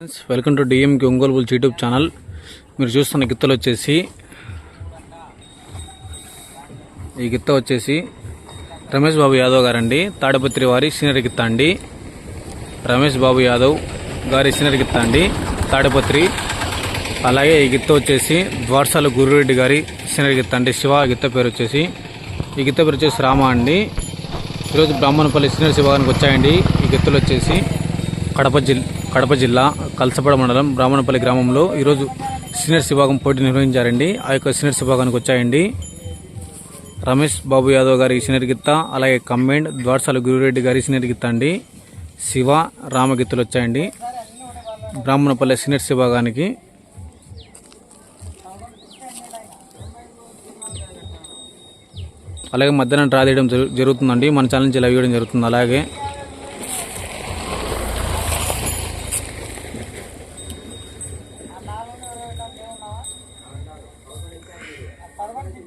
Friends welcome to డిఎంకి Ongole bulls YouTube channel మీరు చూస్తున్న గిత్తలు వచ్చేసి ఈ గిత్త వచ్చేసి రమేష్ బాబు యాదవ్ గారండి. తాడపత్రి వారి సీనియర్ గిత్త అండి. రమేష్ బాబు యాదవ్ గారి సీనియర్ గిత్త అండి. తాడపత్రి. అలాగే ఈ గిత్త వచ్చేసి ద్వారసాల గురురెడ్డి గారి సీనియర్ గిత్త అండి. శివ గిత్త పేరు వచ్చేసి. ఈ గిత్త పేరు వచ్చేసి రామ అండి. ఈరోజు బ్రాహ్మణపల్లి సీనియర్ శివాగానికి వచ్చాయండి. ఈ గిత్తలు వచ్చేసి కడప జిల్లా కడప జిల్లా కలసపడ మండలం బ్రాహ్మణపల్లి గ్రామంలో ఈరోజు సీనియర్స్ విభాగం పోటీ నిర్వహించారండి. ఆ యొక్క సీనియర్స్ విభాగానికి వచ్చాయండి. రమేష్ బాబు యాదవ్ గారి సీనియర్ గిత్త అలాగే కమెండ్ ద్వారసాల గురురెడ్డి గారి సీనియర్ గిత్త అండి. శివ రామగిత్తులు వచ్చాయండి. బ్రాహ్మణపల్లి సీనియర్స్ విభాగానికి అలాగే మధ్యాహ్నం డ్రా తీయడం జరుగుతుందండి. మన ఛానల్ నుంచి లైవ్ ఇవ్వడం జరుగుతుంది. అలాగే Albert.